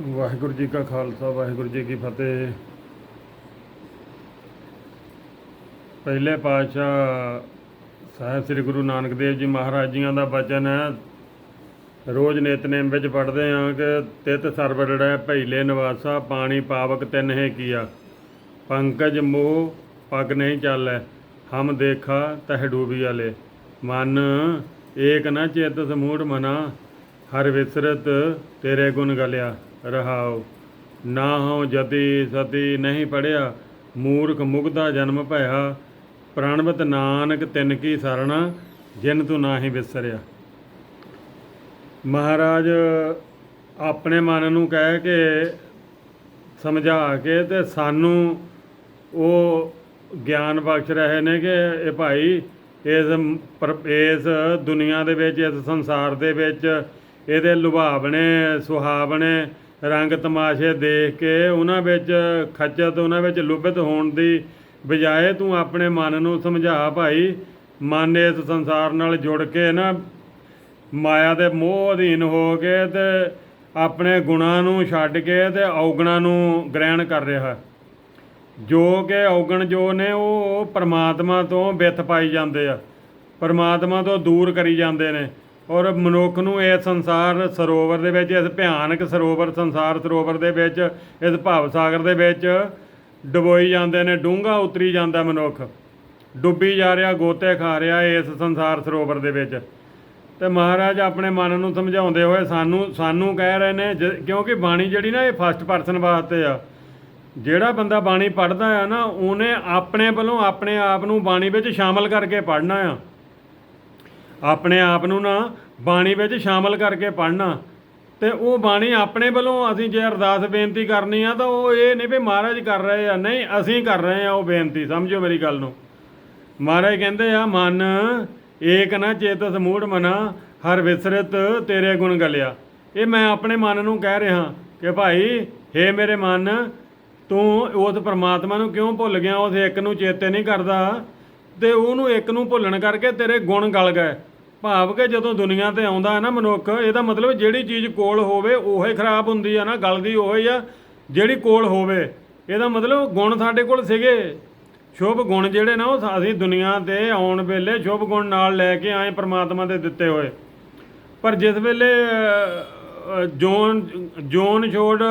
ਵਾਹਿਗੁਰੂ ਜੀ ਕਾ ਖਾਲਸਾ, ਵਾਹਿਗੁਰੂ ਜੀ ਕੀ ਫਤਿਹ। ਪਹਿਲੇ ਪਾਤਸ਼ਾਹ ਸਾਹਿਬ ਸ੍ਰੀ ਗੁਰੂ ਨਾਨਕ ਦੇਵ ਜੀ ਮਹਾਰਾਜ ਜੀਆਂ ਦਾ ਬਚਨ ਹੈ, ਰੋਜ਼ ਨਿਤਨੇਮ ਵਿੱਚ ਪੜ੍ਹਦੇ ਹਾਂ ਕਿ ਤਿਤ ਸਰਵਰੜੈ ਭੈਲੇ ਨਿਵਾਸਾ, ਪਾਣੀ ਪਾਵਕ ਤਿੰਨ ਹੈ ਕੀਆ। ਪੰਕਜ ਮੋਹ ਪਗ ਨਹੀਂ ਚਾਲੈ, ਹਮ ਦੇਖਾ ਤਹ ਡੂਬੀ ਵਾਲੇ। ਮਨ ਏਕ ਨ ਚੇਤ ਸਮੂੜ ਮਨਾ, ਹਰ ਵਿਸਰਤ ਤੇਰੇ ਗੁਣ ਗਲਿਆ। ਰਹਾਉ ਨਾ ਹਉ ਜਤੀ ਸਤੀ ਨਹੀਂ ਪੜਿਆ ਮੂਰਖ ਮੁਗਦਾ ਜਨਮ ਭਇਆ। ਪ੍ਰਾਣਵਤ ਨਾਨਕ ਤਿਨ ਕੀ ਸਰਣਾ, ਜਿਨ ਤੂੰ ਨਾਹੀ ਵਿਸਰਿਆ ਮਹਾਰਾਜ, ਆਪਣੇ ਮਨ ਨੂੰ ਕਹਿ ਕੇ ਸਮਝਾ ਕੇ ਤੇ ਸਾਨੂੰ ਉਹ ਗਿਆਨ ਬਖਸ਼ ਰਹੇ ਨੇ ਕਿ ਇਹ ਭਾਈ, ਇਸ ਪਰ- ਇਸ ਦੁਨੀਆ ਦੇ ਵਿੱਚ, ਇਸ ਸੰਸਾਰ ਦੇ ਵਿੱਚ ਇਹਦੇ ਲੁਭਾਵਣੇ, ਸੁਹਾਵਣੇ ਰੰਗ ਤਮਾਸ਼ੇ ਦੇਖ ਕੇ ਉਹਨਾਂ ਵਿੱਚ ਖੱਚਤ ਉਹਨਾਂ ਵਿੱਚ ਲੁਭਿਤ ਹੋਣ ਦੀ ਬਜਾਏ ਤੂੰ ਆਪਣੇ ਮਨ ਨੂੰ ਸਮਝਾ ਭਾਈ। ਮਨ ਇਸ ਸੰਸਾਰ ਨਾਲ ਜੁੜ ਕੇ ਨਾ ਮਾਇਆ ਦੇ ਮੋਹ ਅਧੀਨ ਹੋ ਕੇ ਤੇ ਆਪਣੇ ਗੁਣਾਂ ਨੂੰ ਛੱਡ ਕੇ ਤੇ ਔਗਣਾਂ ਨੂੰ ਗ੍ਰਹਿਣ ਕਰ ਰਿਹਾ। ਜੋ ਕਿ ਔਗਣ ਜੋ ਨੇ ਉਹ ਪਰਮਾਤਮਾ ਤੋਂ ਵਿੱਥ ਪਾਈ ਜਾਂਦੇ ਆ। ਪਰਮਾਤਮਾ ਤੋਂ ਦੂਰ ਕਰੀ ਜਾਂਦੇ ਨੇ। ਔਰ ਮਨੁੱਖ ਨੂੰ ਇਹ ਸੰਸਾਰ ਸਰੋਵਰ ਦੇ ਵਿੱਚ, ਇਸ ਭਿਆਨਕ ਸਰੋਵਰ, ਸੰਸਾਰ ਸਰੋਵਰ ਦੇ ਵਿੱਚ, ਇਸ ਭਾਵ ਸਾਗਰ ਦੇ ਵਿੱਚ ਡੁਬੋਈ ਜਾਂਦੇ ਨੇ, ਡੂੰਘਾ ਉਤਰੀ ਜਾਂਦਾ ਮਨੁੱਖ। ਡੁੱਬੀ ਜਾ ਰਿਹਾ, ਗੋਤੇ ਖਾ ਰਿਹਾ ਇਸ ਸੰਸਾਰ ਸਰੋਵਰ ਦੇ ਵਿੱਚ। ਤੇ ਮਹਾਰਾਜ ਆਪਣੇ ਮਨ ਨੂੰ ਸਮਝਾਉਂਦੇ ਹੋਏ ਸਾਨੂੰ ਸਾਨੂੰ ਕਹਿ ਰਹੇ ਨੇ, ਜ- ਕਿਉਂਕਿ ਬਾਣੀ ਜਿਹੜੀ ਨਾ, ਇਹ ਫਸਟ ਪਰਸਨ ਵਾਸਤੇ ਆ। ਜਿਹੜਾ ਬੰਦਾ ਬਾਣੀ ਪੜ੍ਹਦਾ ਆ ਨਾ, ਉਹਨੇ ਆਪਣੇ ਵੱਲੋਂ ਆਪਣੇ ਆਪ ਨੂੰ ਬਾਣੀ ਵਿੱਚ ਸ਼ਾਮਲ ਕਰਕੇ ਪੜ੍ਹਨਾ ਆ। ਆਪਣੇ ਆਪ ਨੂੰ ਨਾ ਬਾਣੀ ਵਿੱਚ ਸ਼ਾਮਲ ਕਰਕੇ ਪੜ੍ਹਨਾ। ਤੇ ਉਹ ਬਾਣੀ ਆਪਣੇ ਵੱਲੋਂ ਅਸੀਂ ਜੇ ਅਰਦਾਸ ਬੇਨਤੀ ਕਰਨੀ ਆ ਤਾਂ ਉਹ ਇਹ ਨਹੀਂ ਵੀ ਮਹਾਰਾਜ ਕਰ ਰਹੇ ਆ। ਨਹੀਂ, ਅਸੀਂ ਕਰ ਰਹੇ ਆ ਉਹ ਬੇਨਤੀ, ਸਮਝੋ ਮੇਰੀ ਗੱਲ ਨੂੰ। ਮਹਾਰਾਜ ਕਹਿੰਦੇ ਆ, ਮਨ ਏਕ ਨਾ ਚੇਤਸ ਮੂੜ ਮਨਾ, ਹਰ ਵਿਸਰਤ ਤੇਰੇ ਗੁਣ ਗਲਿਆ। ਇਹ ਮੈਂ ਆਪਣੇ ਮਨ ਨੂੰ ਕਹਿ ਰਿਹਾ ਕਿ ਭਾਈ, ਹੇ ਮੇਰੇ ਮਨ, ਤੂੰ ਉਸ ਪਰਮਾਤਮਾ ਨੂੰ ਕਿਉਂ ਭੁੱਲ ਗਿਆ? ਉਸ ਇੱਕ ਨੂੰ ਚੇਤੇ ਨਹੀਂ ਕਰਦਾ। ਤੇ ਉਹਨੂੰ ਇੱਕ ਨੂੰ ਭੁੱਲਣ ਕਰਕੇ ਤੇਰੇ ਗੁਣ ਗਲ ਗਏ। ਭਾਵ ਕਿ ਜਦੋਂ ਦੁਨੀਆ ਤੇ ਆਉਂਦਾ ਹੈ ਨਾ ਮਨੁੱਖ, ਇਹਦਾ ਮਤਲਬ ਜਿਹੜੀ ਚੀਜ਼ ਕੋਲ ਹੋਵੇ, ਉਹੀ ਖਰਾਬ ਹੁੰਦੀ ਆ ਨਾ ਗਲਦੀ ਉਹੀ ਆ, ਜਿਹੜੀ ਕੋਲ ਹੋਵੇ, ਇਹਦਾ ਮਤਲਬ ਗੁਣ ਸਾਡੇ ਕੋਲ ਸੀਗੇ। ਸ਼ੁਭ ਗੁਣ ਜਿਹੜੇ ਨਾ ਉਹ ਅਸੀਂ ਦੁਨੀਆ ਤੇ ਆਉਣ ਵੇਲੇ ਸ਼ੁਭ ਗੁਣ ਨਾਲ ਲੈ ਕੇ ਆਏ ਪ੍ਰਮਾਤਮਾ ਦੇ ਦਿੱਤੇ ਹੋਏ। ਪਰ ਜਿਸ ਵੇਲੇ ਜੋਨ ਜੋਨ ਛੋੜ,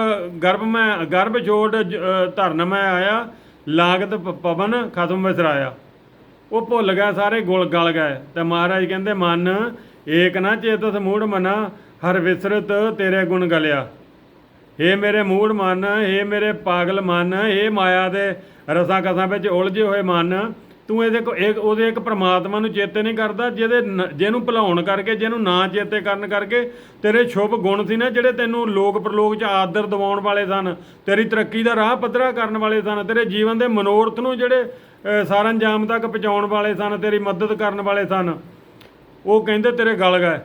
ਗਰਭ ਮੈਂ, ਗਰਭ ਛੋੜ ਧਰਨ ਮੈਂ ਆਇਆ, ਲਾਗਤ ਪਵਨ ਖਤਮ ਵਿਸਰਾਇਆ। ਉਹ ਭੁੱਲ ਗਏ, ਸਾਰੇ ਗੁਲ ਗਲ ਗਏ। ਤੇ ਮਹਾਰਾਜ ਕਹਿੰਦੇ, ਮਨ, ਏਕ ਨਾ ਚੇਤਸ ਮੂੜ ਮਨਾ, ਹਰ ਵਿਸਰਤ ਤੇਰੇ ਗੁਣ ਗਲਿਆ। ਏ ਮੇਰੇ ਮੂੜ ਮਨ ਏ ਮੇਰੇ ਪਾਗਲ ਮਨ ਏ ਮਾਇਆ ਦੇ ਰਸਾਂ ਕਸਾਂ ਵਿੱਚ ਉਲਝੇ ਹੋਏ ਮਨ ਤੂੰ ਇਹਦੇ ਕੋ ਇੱਕ ਉਹਦੇ ਇੱਕ ਪ੍ਰਮਾਤਮਾ ਨੂੰ ਚੇਤੇ ਨਹੀਂ ਕਰਦਾ ਜਿਹਦੇ ਜਿਹਨੂੰ ਭੁਲਾਉਣ ਕਰਕੇ ਜਿਹਨੂੰ ਨਾ ਚੇਤੇ ਕਰਨ ਕਰਕੇ ਤੇਰੇ ਸ਼ੁਭ ਗੁਣ ਸੀ ਨਾ ਜਿਹੜੇ ਤੈਨੂੰ ਲੋਕ ਪ੍ਰਲੋਕ 'ਚ ਆਦਰ ਦਿਵਾਉਣ ਵਾਲੇ ਸਨ ਤੇਰੀ ਤਰੱਕੀ ਦਾ ਰਾਹ ਪੱਧਰਾ ਕਰਨ ਵਾਲੇ ਸਨ ਤੇਰੇ ਜੀਵਨ ਦੇ ਮਨੋਰਥ ਨੂੰ ਜਿਹੜੇ ਅ, ਸਾਰੰਜਾਮ ਤੱਕ ਪਹੁੰਚਾਉਣ ਵਾਲੇ ਸਨ ਤੇਰੀ ਮਦਦ ਕਰਨ ਵਾਲੇ ਸਨ। ਉਹ ਕਹਿੰਦੇ ਤੇਰੇ ਗਲ ਗਏ।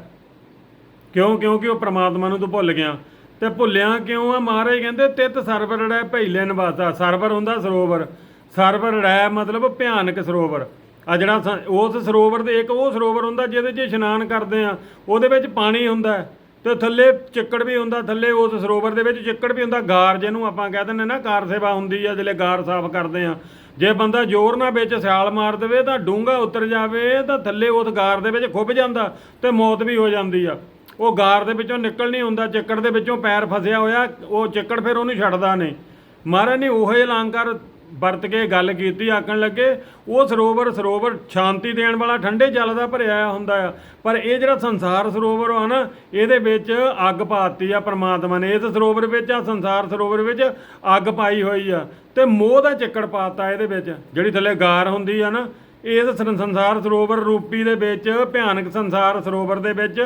ਕਿਉਂ? ਕਿਉਂਕਿ ਉਹ ਪ੍ਰਮਾਤਮਾ ਨੂੰ ਤੂੰ ਭੁੱਲ ਗਿਆ। ਤੇ ਭੁੱਲਿਆ ਕਿਉਂ ਆ? ਮਹਾਰਾਜ ਕਹਿੰਦੇ ਤਿਤ ਸਰਵਰ ਰੜੈ ਭੈਲੇ ਨਿਵਾਸਾ। ਸਰਵਰ ਹੁੰਦਾ ਸਰੋਵਰ। ਸਰਵਰ ਰੜੈ ਮਤਲਬ ਭਿਆਨਕ ਸਰੋਵਰ। ਆ ਜਿਹੜਾ ਸ- ਉਸ ਸਰੋਵਰ ਦੇ ਇੱਕ ਉਹ ਸਰੋਵਰ ਹੁੰਦਾ ਜਿਹਦੇ 'ਚ ਇਸ਼ਨਾਨ ਕਰਦੇ ਆ, ਉਹਦੇ ਵਿੱਚ ਪਾਣੀ ਹੁੰਦਾ ਹੈ ਤੇ ਥੱਲੇ ਚਿੱਕੜ ਵੀ ਹੁੰਦਾ, ਥੱਲੇ ਉਸ ਸਰੋਵਰ ਦੇ ਵਿੱਚ ਚਿੱਕੜ ਵੀ ਹੁੰਦਾ। ਗਾਰ ਜਿਹਨੂੰ ਆਪਾਂ ਕਹਿ ਦਿੰਦੇ ਨਾ ਕਾਰ ਸੇਵਾ ਹੁੰਦੀ ਆ ਜਿਹੜੇ ਗਾਰ ਸਾਫ਼ ਕਰਦੇ ਆ। ਜੇ ਬੰਦਾ ਜ਼ੋਰ ਨਾਲ ਵਿੱਚ ਸਿਆਲ ਮਾਰ ਦੇਵੇ ਤਾਂ ਡੂੰਘਾ ਉਤਰ ਜਾਵੇ ਤਾਂ ਥੱਲੇ ਉਸ ਗਾਰ ਦੇ ਵਿੱਚ ਖੁੱਭ ਜਾਂਦਾ ਤੇ ਮੌਤ ਵੀ ਹੋ ਜਾਂਦੀ ਆ। ਉਹ ਗਾਰ ਦੇ ਵਿੱਚੋਂ ਨਿਕਲ ਨਹੀਂ ਹੁੰਦਾ, ਚਿੱਕੜ ਦੇ ਵਿੱਚੋਂ ਪੈਰ ਫਸਿਆ ਹੋਇਆ, ਉਹ ਚਿੱਕੜ ਫਿਰ ਉਹਨੂੰ ਛੱਡਦਾ ਨਹੀਂ। ਮਹਾਰਾਜ ਨੇ ਉਹੇ ਅਲੰਕਾਰ ਵਰਤ ਕੇ ਗੱਲ ਕੀਤੀ, ਆਖਣ ਲੱਗੇ, ਉਹ ਸਰੋਵਰ ਸਰੋਵਰ ਸ਼ਾਂਤੀ ਦੇਣ ਵਾਲਾ ਠੰਡੇ ਜਲ ਦਾ ਭਰਿਆ ਹੁੰਦਾ ਆ। ਪਰ ਇਹ ਜਿਹੜਾ ਸੰਸਾਰ ਸਰੋਵਰ ਆ ਨਾ, ਇਹਦੇ ਵਿੱਚ ਅੱਗ ਪਾਤੀ ਆ ਪ੍ਰਮਾਤਮਾ ਨੇ। ਇਸ ਸਰੋਵਰ ਵਿੱਚ, ਆ ਸੰਸਾਰ ਸਰੋਵਰ ਵਿੱਚ ਅੱਗ ਪਾਈ ਹੋਈ ਆ ਤੇ ਮੋਹ ਦਾ ਚੱਕੜ ਪਾਤਾ ਇਹਦੇ ਵਿੱਚ। ਜਿਹੜੀ ਥੱਲੇ ਗਾਰ ਹੁੰਦੀ ਆ ਨਾ, ਇਸ ਸੰਸਾਰ ਸਰੋਵਰ ਰੂਪੀ ਦੇ ਵਿੱਚ, ਭਿਆਨਕ ਸੰਸਾਰ ਸਰੋਵਰ ਦੇ ਵਿੱਚ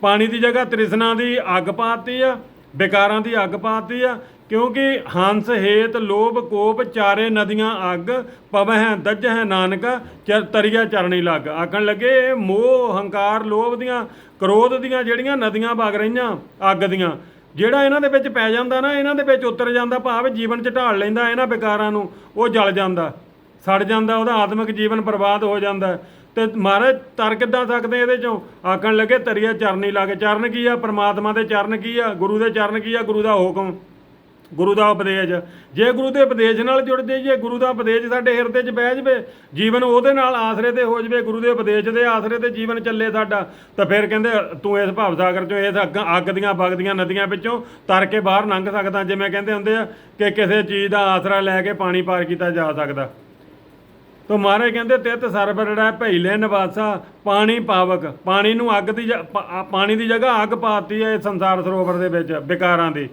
ਪਾਣੀ ਦੀ ਜਗ੍ਹਾ ਤ੍ਰਿਸ਼ਨਾ ਦੀ ਅੱਗ ਪਾਤੀ ਆ, ਵਿਕਾਰਾਂ ਦੀ ਅੱਗ ਪਾਤੀ ਆ ਕਿਉਂਕਿ ਹੰਸ ਹੇਤ, ਲੋਭ, ਕੋਪ, ਚਾਰੇ ਨਦੀਆਂ ਅੱਗ, ਪਵਹਿ ਦੱਜਹਿ ਨਾਨਕ, ਚਰ ਤਰੀਆ ਚਰਣੀ ਲੱਗ। ਆਖਣ ਲੱਗੇ ਇਹ ਮੋਹ, ਹੰਕਾਰ, ਲੋਭ ਦੀਆਂ, ਕ੍ਰੋਧ ਦੀਆਂ ਜਿਹੜੀਆਂ ਨਦੀਆਂ ਵਗ ਰਹੀਆਂ, ਅੱਗ ਦੀਆਂ, ਜਿਹੜਾ ਇਹਨਾਂ ਦੇ ਵਿੱਚ ਪੈ ਜਾਂਦਾ ਨਾ, ਇਹਨਾਂ ਦੇ ਵਿੱਚ ਉਤਰ ਜਾਂਦਾ, ਭਾਵ ਜੀਵਨ ਚ ਢਾਲ ਲੈਂਦਾ ਇਹਨਾਂ ਵਿਕਾਰਾਂ ਨੂੰ, ਉਹ ਜਲ ਜਾਂਦਾ, ਸੜ ਜਾਂਦਾ, ਉਹਦਾ ਆਤਮਿਕ ਜੀਵਨ ਬਰਬਾਦ ਹੋ ਜਾਂਦਾ। ਤੇ ਮਹਾਰਾਜ, ਤਰ ਕਿੱਦਾਂ ਸਕਦੇ ਇਹਦੇ ਚੋਂ? ਆਖਣ ਲੱਗੇ, ਤਰੀਆ ਚਰਨੀ ਲਾ ਚਰਨ ਕੀ ਆ? ਪ੍ਰਮਾਤਮਾ ਦੇ ਚਰਨ ਕੀ ਆ? ਗੁਰੂ ਦੇ ਚਰਨ ਕੀ ਆ? ਗੁਰੂ ਦਾ ਹੁਕਮ। ਗੁਰੂ ਦਾ ਉਪਦੇਸ਼। ਜੇ ਗੁਰੂ ਦੇ ਉਪਦੇਸ਼ ਨਾਲ ਜੁੜ ਜਾਈਏ ਗੁਰੂ ਦਾ ਉਪਦੇਸ਼ ਸਾਡੇ ਹਿਰਦੇ 'ਚ ਬਹਿ ਜਵੇ, ਜੀਵਨ ਉਹਦੇ ਨਾਲ ਆਸਰੇ ਤੇ ਹੋ ਜਵੇ, ਗੁਰੂ ਦੇ ਉਪਦੇਸ਼ ਦੇ ਆਸਰੇ ਤੇ ਜੀਵਨ ਚੱਲੇ ਸਾਡਾ, ਤਾਂ ਫਿਰ ਕਹਿੰਦੇ, ਤੂੰ ਇਸ ਭਾਵ ਸਾਗਰ 'ਚੋਂ ਇਸ ਅੱਗ ਅੱਗ ਦੀਆਂ ਵਗਦੀਆਂ ਨਦੀਆਂ ਵਿੱਚੋਂ ਤਰ ਕੇ ਬਾਹਰ ਲੰਘ ਸਕਦਾ। ਜਿਵੇਂ ਕਹਿੰਦੇ ਹੁੰਦੇ ਆ ਕਿ ਕਿਸੇ ਚੀਜ਼ ਦਾ ਆਸਰਾ ਲੈ ਕੇ ਪਾਣੀ ਪਾਰ ਕੀਤਾ ਜਾ ਸਕਦਾ। ਤੋ ਮਹਾਰਾਜ ਕਹਿੰਦੇ, ਤਿਤ ਸਰਬਰੜਾ ਭੈਲੇ ਨਿਵਾਸਾ, ਪਾਣੀ ਪਾਵਕ। ਪਾਣੀ ਨੂੰ ਅੱਗ ਦੀ ਜ- ਪਾਣੀ ਦੀ ਜਗ੍ਹਾ ਅੱਗ ਪਾਤੀ ਹੈ ਇਸ ਸੰਸਾਰ ਸਰੋਵਰ ਦੇ ਵਿੱਚ, ਵਿਕਾਰਾਂ ਦੀ।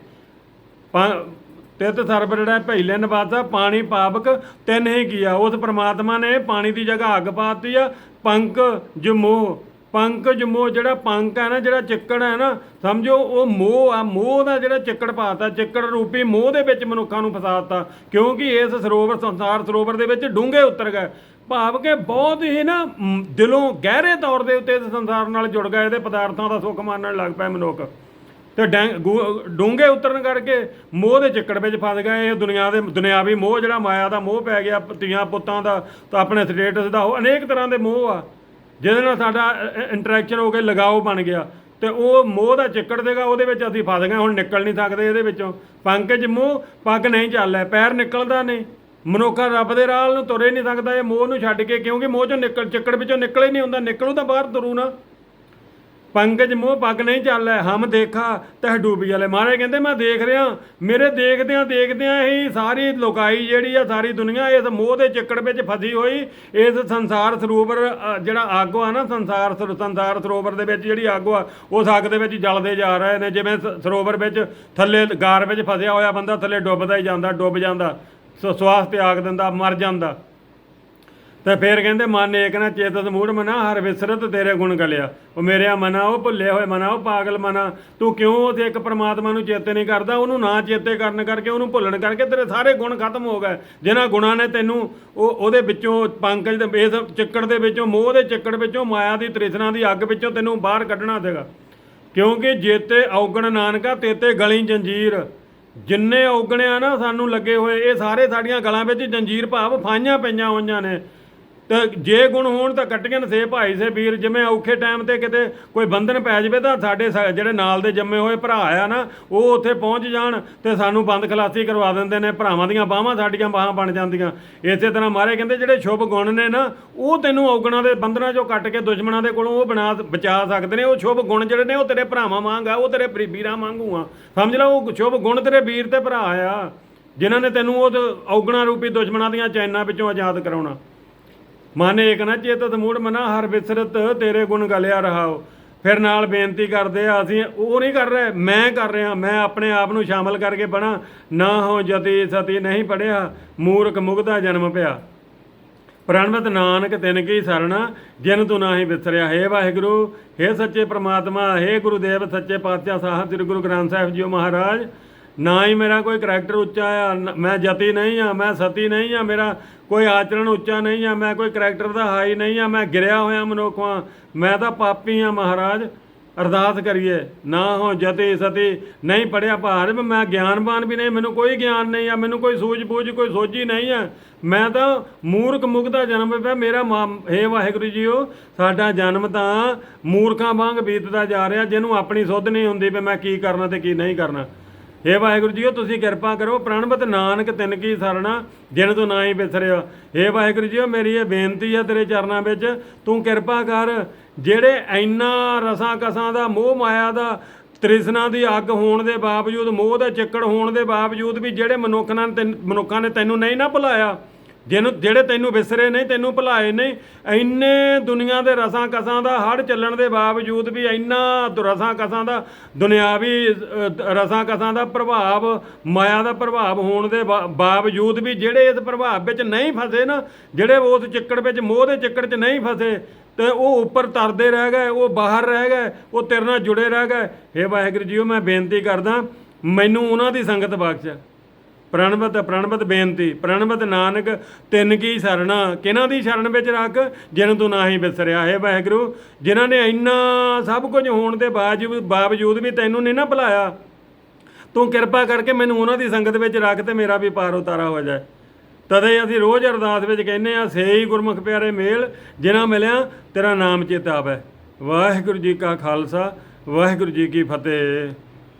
ਪਾ- ਸਰਬ ਜਿਹੜਾ ਭੈਲੇ ਨਿਵਾਸਾ ਪਾਣੀ ਪਾਵਕ ਤਿੰਨ ਹੀ ਕੀਆ। ਉਸ ਪ੍ਰਮਾਤਮਾ ਨੇ ਪਾਣੀ ਦੀ ਜਗ੍ਹਾ ਅੱਗ ਪਾਤੀ ਆ। ਪੰਕ ਜਮੋਹ ਪੰਕਜ ਮੋਹ ਜਿਹੜਾ ਪੰਕ ਹੈ ਨਾ, ਜਿਹੜਾ ਚਿੱਕੜ ਹੈ ਨਾ, ਸਮਝੋ, ਉਹ ਮੋਹ ਆ। ਮੋਹ ਦਾ ਜਿਹੜਾ ਚਿੱਕੜ ਪਾਤਾ ਚਿੱਕੜ ਰੂਪੀ ਮੋਹ ਦੇ ਵਿੱਚ ਮਨੁੱਖਾਂ ਨੂੰ ਫਸਾਤਾ ਕਿਉਂਕਿ ਇਸ ਸਰੋਵਰ, ਸੰਸਾਰ ਸਰੋਵਰ ਦੇ ਵਿੱਚ ਡੂੰਘੇ ਉਤਰ ਗਏ। ਭਾਵ ਕਿ ਬਹੁਤ ਹੀ ਨਾ ਦਿਲੋਂ ਗਹਿਰੇ ਤੌਰ ਦੇ ਉੱਤੇ ਇਸ ਸੰਸਾਰ ਨਾਲ ਜੁੜ ਗਏ। ਇਹਦੇ ਪਦਾਰਥਾਂ ਦਾ ਸੁੱਖ ਮੰਨਣ ਲੱਗ ਪਏ ਮਨੁੱਖ। ਤੇ ਡੂੰਘੇ ਉਤਰਨ ਕਰਕੇ ਮੋਹ ਦੇ ਚੱਕੜ ਵਿੱਚ ਫਸ ਗਏ। ਇਹ ਦੁਨੀਆ ਦੇ ਦੁਨਿਆਵੀ ਮੋਹ, ਜਿਹੜਾ ਮਾਇਆ ਦਾ ਮੋਹ ਪੈ ਗਿਆ, ਧੀਆਂ ਪੁੱਤਾਂ ਦਾ, ਤਾਂ ਆਪਣੇ ਸਟੇਟਸ ਦਾ, ਉਹ ਅਨੇਕ ਤਰ੍ਹਾਂ ਦੇ ਮੋਹ ਆ, ਜਿਹਦੇ ਨਾਲ ਸਾਡਾ ਇੰਟਰੈਕਸ਼ਨ ਹੋ ਕੇ ਲਗਾਓ ਬਣ ਗਿਆ। ਤੇ ਉਹ ਮੋਹ ਦਾ ਚੱਕੜ ਦੇਗਾ ਉਹਦੇ ਵਿੱਚ ਅਸੀਂ ਫਸ ਗਏ, ਹੁਣ ਨਿਕਲ ਨਹੀਂ ਸਕਦੇ ਇਹਦੇ ਵਿੱਚੋਂ। ਪੰਕ 'ਚ ਮੂੰਹ, ਪੱਗ ਨਹੀਂ ਚੱਲਦਾ ਪੈਰ ਨਿਕਲਦਾ ਨਹੀਂ। ਮਨੁੱਖਾ ਰੱਬ ਦੇ ਰਾਹ ਨੂੰ ਤੁਰੇ ਨਹੀਂ ਸਕਦਾ, ਇਹ ਮੋਹ ਨੂੰ ਛੱਡ ਕੇ, ਕਿਉਂਕਿ ਮੋਹ ਚੋਂ ਨਿਕਲ ਚੱਕੜ ਵਿੱਚੋਂ ਨਿਕਲੇ ਨਹੀਂ ਹੁੰਦਾ, ਨਿਕਲੂ ਤਾਂ ਬਾਹਰ, ਤੁਰੂ ਨਾ। ਪੰਗਜ ਮੋਹ ਪੱਗ ਨਹੀਂ ਚੱਲੈ, ਹਮ ਦੇਖਾ, ਤਹ ਡੂਬੀ ਵਾਲੇ। ਮਹਾਰਾਜ ਕਹਿੰਦੇ, ਮੈਂ ਦੇਖ ਰਿਹਾ, ਮੇਰੇ ਦੇਖਦਿਆਂ ਦੇਖਦਿਆਂ ਹੀ ਸਾਰੀ ਲੋਕਾਈ ਜਿਹੜੀ ਆ, ਸਾਰੀ ਦੁਨੀਆ ਇਸ ਮੋਹ ਦੇ ਚੱਕੜ ਵਿੱਚ ਫਸੀ ਹੋਈ। ਇਸ ਸੰਸਾਰ ਸਰੋਵਰ ਜਿਹੜਾ ਅੱਗ ਆ ਨਾ, ਸੰਸਾਰ ਸਰ- ਸੰਸਾਰ ਸਰੋਵਰ ਦੇ ਵਿੱਚ ਜਿਹੜੀ ਅੱਗ ਆ ਉਸ ਅੱਗ ਦੇ ਵਿੱਚ ਜਲਦੇ ਜਾ ਰਹੇ ਨੇ। ਜਿਵੇਂ ਸ- ਸਰੋਵਰ ਵਿੱਚ ਥੱਲੇ ਗਾਰ ਵਿੱਚ ਫਸਿਆ ਹੋਇਆ ਬੰਦਾ, ਥੱਲੇ ਡੁੱਬਦਾ ਹੀ ਜਾਂਦਾ, ਡੁੱਬ ਜਾਂਦਾ। ਸ- ਸਵਾਸ ਤਿਆਗ ਦਿੰਦਾ, ਮਰ ਜਾਂਦਾ। ਤੇ ਫਿਰ ਕਹਿੰਦੇ, ਮਨ ਏਕ ਨਾ ਚੇਤਸ ਮੂੜ ਮਨਾ, ਹਰ ਵਿਸਰਤ ਤੇਰੇ ਗੁਣ ਗਲਿਆ। ਉਹ ਮੇਰਿਆ ਮਨਾ, ਉਹ ਭੁੱਲੇ ਹੋਏ ਮਨਾ, ਉਹ ਪਾਗਲ ਮਨਾ। ਤੂੰ ਕਿਉਂ ਉਹਦੇ ਇੱਕ ਪਰਮਾਤਮਾ ਨੂੰ ਚੇਤੇ ਨਹੀਂ ਕਰਦਾ? ਉਹਨੂੰ ਨਾ ਚੇਤੇ ਕਰਨ ਕਰਕੇ, ਉਹਨੂੰ ਭੁੱਲਣ ਕਰਕੇ ਤੇਰੇ ਸਾਰੇ ਗੁਣ ਖਤਮ ਹੋ ਗਏ। ਜਿਨ੍ਹਾਂ ਗੁਣਾਂ ਨੇ ਤੈਨੂੰ ਉਹ, ਉਹਦੇ ਵਿੱਚੋਂ ਪੰਕਜ ਦੇ, ਇਸ ਚੱਕੜ ਦੇ ਵਿੱਚੋਂ, ਮੋਹ ਦੇ ਚੱਕੜ ਵਿੱਚੋਂ, ਮਾਇਆ ਦੀ, ਤ੍ਰਿਸ਼ਨਾ ਦੀ ਅੱਗ ਵਿੱਚੋਂ ਤੈਨੂੰ ਬਾਹਰ ਕੱਢਣਾ ਸੀਗਾ। ਕਿਉਂਕਿ ਜੇਤੇ ਔਗਣ ਨਾਨਕਾ, ਤੇਤੇ ਗਲੀ ਜੰਜੀਰ। ਜਿੰਨੇ ਔਗਣਿਆ ਨਾ ਸਾਨੂੰ ਲੱਗੇ ਹੋਏ, ਇਹ ਸਾਰੇ ਸਾਡੀਆਂ ਗਲਾਂ ਵਿੱਚ ਜੰਜੀਰ ਭਾਵ ਫਾਈਆਂ ਪਈਆਂ ਹੋਈਆਂ ਨੇ। ਤੇ ਜੇ ਗੁਣ ਹੋਣ ਤਾਂ ਕੱਟੀਆਂ ਸੇ ਭਾਈ ਸੇ ਵੀਰ, ਜਿਵੇਂ ਔਖੇ ਟਾਈਮ ਤੇ ਕਿਤੇ ਕੋਈ ਬੰਧਨ ਪੈ ਜਾਵੇ ਤਾਂ ਸਾਡੇ ਸ- ਜਿਹੜੇ ਨਾਲ ਦੇ ਜੰਮੇ ਹੋਏ ਭਰਾ ਆ ਨਾ, ਉਹ ਉੱਥੇ ਪਹੁੰਚ ਜਾਣ ਤੇ ਸਾਨੂੰ ਬੰਦ ਖਲਾਸੀ ਕਰਵਾ ਦਿੰਦੇ ਨੇ, ਭਰਾਵਾਂ ਦੀਆਂ ਬਾਹਾਂ ਸਾਡੀਆਂ ਬਾਹਾਂ ਬਣ ਜਾਂਦੀਆਂ। ਇਸੇ ਤਰ੍ਹਾਂ ਮਾਰੇ ਕਹਿੰਦੇ ਜਿਹੜੇ ਸ਼ੁਭ ਗੁਣ ਨੇ ਨਾ, ਉਹ ਤੈਨੂੰ ਔਗਣਾ ਦੇ ਬੰਧਨਾਂ ਚੋਂ ਕੱਟ ਕੇ ਦੁਸ਼ਮਣਾਂ ਦੇ ਕੋਲੋਂ ਉਹ ਬਣਾ, ਬਚਾ ਸਕਦੇ ਨੇ। ਉਹ ਸ਼ੁਭ ਗੁਣ ਜਿਹੜੇ ਨੇ, ਉਹ ਤੇਰੇ ਭਰਾਵਾਂ ਵਾਂਗ ਆ, ਉਹ ਤੇਰੇ ਵੀਰਾਂ ਵਾਂਗੂ ਆ। ਸਮਝ ਲਾ, ਉਹ ਸ਼ੁਭ ਗੁਣ ਤੇਰੇ ਵੀਰ ਤੇ ਭਰਾ ਆ, ਜਿਨ੍ਹਾਂ ਨੇ ਤੈਨੂੰ ਉਹ ਔਗਣਾ ਰੂਪੀ ਦੁਸ਼ਮਣਾਂ ਦੀਆਂ ਚੈਨਾਂ ਵਿੱਚੋਂ ਆਜ਼ਾਦ ਕਰਾਉਣਾ। ਮਨ ਏਕ ਨਾ ਚੇਤਤ ਮੂੜ ਮਨਾ, ਹਰ ਵਿਸਰਤ ਤੇਰੇ ਗੁਣ ਗਲਿਆ ਰਹਾਓ। ਫਿਰ ਨਾਲ ਬੇਨਤੀ ਕਰਦੇ ਆ, ਅਸੀਂ ਉਹ ਨਹੀਂ ਕਰ ਰਹੇ, ਮੈਂ ਕਰ ਰਿਹਾ, ਮੈਂ ਆਪਣੇ ਆਪ ਨੂੰ ਸ਼ਾਮਲ ਕਰਕੇ ਬਣਾ। ਨਾ ਹੋ ਜਤੀ ਸਤੀ ਨਹੀਂ ਪੜਿਆ, ਮੂਰਖ ਮੁਗਦਾ ਜਨਮ ਪਿਆ। ਪ੍ਰਣਵਤ ਨਾਨਕ ਤਿਨ ਕੀ ਸਰਣਾ, ਜਿਨ ਤੂੰ ਨਾਹੀ ਵਿਸਰਿਆ ਹੈ ਵਾਹਿਗੁਰੂ, ਹੈ ਸੱਚੇ ਪ੍ਰਮਾਤਮਾ, ਹੈ ਗੁਰੂਦੇਵ, ਸੱਚੇ ਪਾਤਸ਼ਾਹ ਸਾਹਿਬ, ਸ੍ਰੀ ਗੁਰੂ ਗ੍ਰੰਥ ਸਾਹਿਬ ਜੀਓ ਮਹਾਰਾਜ। ਨਾ ਹੀ ਮੇਰਾ ਕੋਈ ਕਰੈਕਟਰ ਉੱਚਾ ਆ ਮੈਂ ਜਤੀ ਨਹੀਂ ਆ, ਮੈਂ ਸਤੀ ਨਹੀਂ ਆ, ਮੇਰਾ ਕੋਈ ਆਚਰਣ ਉੱਚਾ ਨਹੀਂ ਆ, ਮੈਂ ਕੋਈ ਕਰੈਕਟਰ ਦਾ ਹਾਈ ਨਹੀਂ ਆ, ਮੈਂ ਗਿਰਿਆ ਹੋਇਆ ਮਨੁੱਖ ਹਾਂ ਮੈਂ ਤਾਂ ਪਾਪੀ ਆ ਮਹਾਰਾਜ, ਅਰਦਾਸ ਕਰੀਏ, ਨਾ ਹੋ ਜਤੀ ਸਤੀ, ਨਹੀਂ ਪੜਿਆ ਭਾਰ ਮੈਂ ਗਿਆਨਬਾਨ ਵੀ ਨਹੀਂ, ਮੈਨੂੰ ਕੋਈ ਗਿਆਨ ਨਹੀਂ ਆ, ਮੈਨੂੰ ਕੋਈ ਸੂਝ-ਬੂਝ ਕੋਈ ਸੋਝੀ ਨਹੀਂ ਆ। ਮੈਂ ਤਾਂ ਮੂਰਖ ਮੁਗਦਾ ਜਨਮ ਪਿਆ ਮੇਰਾ ਹੇ ਵਾਹਿਗੁਰੂ ਜੀਓ, ਸਾਡਾ ਜਨਮ ਤਾਂ ਮੂਰਖਾਂ ਵਾਂਗ ਬੀਤਦਾ ਜਾ ਰਿਹਾ, ਜਿਹਨੂੰ ਆਪਣੀ ਸੁੱਧ ਨਹੀਂ ਹੁੰਦੀ ਵੀ ਮੈਂ ਕੀ ਕਰਨਾ ਤੇ ਕੀ ਨਹੀਂ ਕਰਨਾ। ਹੇ ਵਾਹਿਗੁਰੂ ਜੀਓ, ਤੁਸੀਂ ਕਿਰਪਾ ਕਰੋ, ਪ੍ਰਣਵਤ ਨਾਨਕ ਤਿਨ ਕੀ ਸਰਣਾ, ਜਿਨ ਤੋਂ ਨਾ ਹੀ ਵਿਸਰਿਆ ਹੇ ਵਾਹਿਗੁਰੂ ਜੀਓ, ਮੇਰੀ ਇਹ ਬੇਨਤੀ ਆ ਤੇਰੇ ਚਰਨਾਂ ਵਿੱਚ, ਤੂੰ ਕਿਰਪਾ ਕਰ, ਜਿਹੜੇ ਇੰਨਾ ਰਸਾਂ ਕਸਾਂ ਦਾ, ਮੋਹ ਮਾਇਆ ਦਾ, ਤ੍ਰਿਸ਼ਨਾ ਦੀ ਅੱਗ ਹੋਣ ਦੇ ਬਾਵਜੂਦ, ਮੋਹ ਦਾ ਚੱਕੜ ਹੋਣ ਦੇ ਬਾਵਜੂਦ ਵੀ ਜਿਹੜੇ ਮਨੁੱਖ ਨਾਲ ਤੈਨ- ਮਨੁੱਖਾਂ ਨੇ ਤੈਨੂੰ ਨਹੀਂ ਨਾ ਭੁਲਾਇਆ ਜਿਹਨੂੰ ਜਿਹੜੇ ਤੈਨੂੰ ਵਿਸਰੇ ਨਹੀਂ, ਤੈਨੂੰ ਭੁਲਾਏ ਨਹੀਂ, ਇੰਨੇ ਦੁਨੀਆ ਦੇ ਰਸਾਂ ਕਸਾਂ ਦਾ ਹੜ ਚੱਲਣ ਦੇ ਬਾਵਜੂਦ ਵੀ ਇੰਨਾ ਦ- ਰਸਾਂ ਕਸਾਂ ਦਾ, ਦੁਨਿਆਵੀ ਰਸਾਂ ਕਸਾਂ ਦਾ ਪ੍ਰਭਾਵ, ਮਾਇਆ ਦਾ ਪ੍ਰਭਾਵ ਹੋਣ ਦੇ ਬਾ- ਬਾਵਜੂਦ ਵੀ ਜਿਹੜੇ ਇਸ ਪ੍ਰਭਾਵ ਵਿੱਚ ਨਹੀਂ ਫਸੇ ਨਾ, ਜਿਹੜੇ ਉਸ ਚੱਕੜ ਵਿੱਚ, ਮੋਹ ਦੇ ਚੱਕੜ 'ਚ ਨਹੀਂ ਫਸੇ, ਤੇ ਉਹ ਉੱਪਰ ਤਰਦੇ ਰਹਿ ਗਏ, ਉਹ ਬਾਹਰ ਰਹਿ ਗਏ, ਉਹ ਤੇਰੇ ਨਾਲ ਜੁੜੇ ਰਹਿ ਗਏ। ਹੇ ਵਾਹਿਗੁਰੂ ਜੀਓ, ਮੈਂ ਬੇਨਤੀ ਕਰਦਾ, ਮੈਨੂੰ ਉਹਨਾਂ ਦੀ ਸੰਗਤ ਬਖਸ਼ ਪ੍ਰਣਵਤ ਪ੍ਰਣਵਤ ਬੇਨਤੀ, ਪ੍ਰਣਵਤ ਨਾਨਕ, ਤਿੰਨ ਕੀ ਸਰਣਾ। ਕਿਹਨਾਂ ਦੀ ਸ਼ਰਨ ਵਿੱਚ ਰੱਖ? ਜਿਨ ਤੂੰ ਨਾਹੀ ਵਿਸਰਿਆ ਹੈ ਵਾਹਿਗੁਰੂ, ਜਿਨ੍ਹਾਂ ਨੇ ਇੰਨਾ ਸਭ ਕੁਝ ਹੋਣ ਦੇ ਬਾਵਜੂਦ ਬਾਵਜੂਦ ਵੀ ਤੈਨੂੰ ਨਹੀਂ ਨਾ ਭੁਲਾਇਆ, ਤੂੰ ਕਿਰਪਾ ਕਰਕੇ ਮੈਨੂੰ ਉਹਨਾਂ ਦੀ ਸੰਗਤ ਵਿੱਚ ਰੱਖ ਤੇ ਮੇਰਾ ਵੀ ਪਾਰ ਉਤਾਰਾ ਹੋ ਜਾਏ। ਤਦੇ ਅਸੀਂ ਰੋਜ਼ ਅਰਦਾਸ ਵਿੱਚ ਕਹਿੰਦੇ ਆ ਸੇਈ ਗੁਰਮੁਖ ਪਿਆਰੇ ਮੇਲ, ਜਿਨ੍ਹਾਂ ਮਿਲਿਆ, ਤੇਰਾ ਨਾਮ ਚੇਤਾ ਆਵੈ। ਵਾਹਿਗੁਰੂ ਜੀ ਕਾ ਖਾਲਸਾ, ਵਾਹਿਗੁਰੂ ਜੀ ਕੀ ਫਤਿਹ।